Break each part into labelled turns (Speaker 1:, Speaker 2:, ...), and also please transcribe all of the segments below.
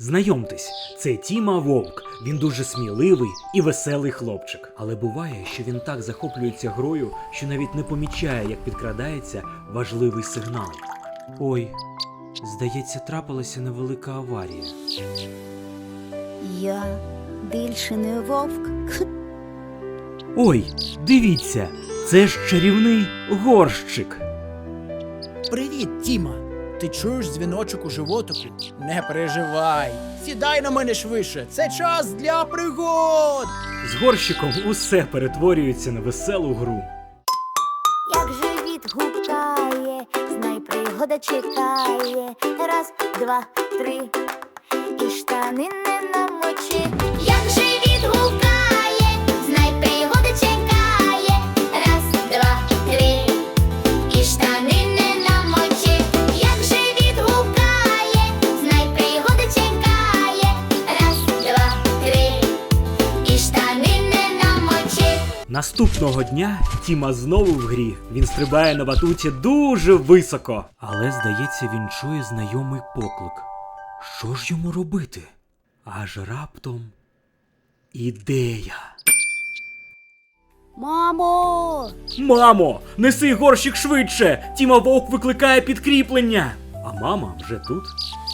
Speaker 1: Знайомтесь, це Тіма Вовк. Він дуже сміливий і веселий хлопчик. Але буває, що він так захоплюється грою, що навіть не помічає, як підкрадається важливий сигнал. Ой, здається, трапилася невелика аварія.
Speaker 2: Я більше не вовк.
Speaker 1: Ой, дивіться, це ж чарівний горщик.
Speaker 3: Привіт, Тіма. Ти чуєш дзвіночок у животику? Не переживай. Сідай на мене швидше. Це час для пригод.
Speaker 1: З горщиком усе перетворюється на веселу гру.
Speaker 2: Як живіт гукає, знай пригода чекає. Раз, два, три, і штани не намочи.
Speaker 1: Наступного дня Тіма знову в грі. Він стрибає на батуті дуже високо. Але, здається, він чує знайомий поклик. Що ж йому робити? Аж раптом ідея.
Speaker 2: Мамо!
Speaker 1: Мамо, неси горщик швидше! Тіма Вовк викликає підкріплення. А мама вже тут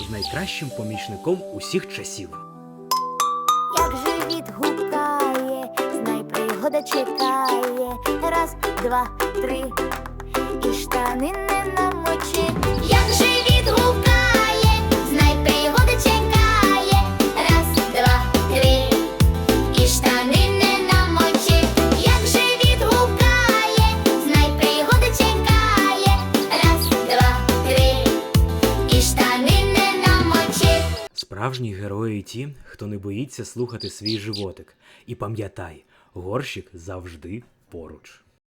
Speaker 1: з найкращим помічником усіх часів.
Speaker 2: Як гукає, знай пригода чекає. Раз, два, три, і штани не намочи. Як живіт гукає, знай пригода чекає. Раз, два, три, і штани не намочи. Як живіт гукає, знай пригода чекає. Раз, два, три, і штани не намочи.
Speaker 1: Справжні герої ті, хто не боїться слухати свій животик. І пам'ятай, горщик завжди поруч.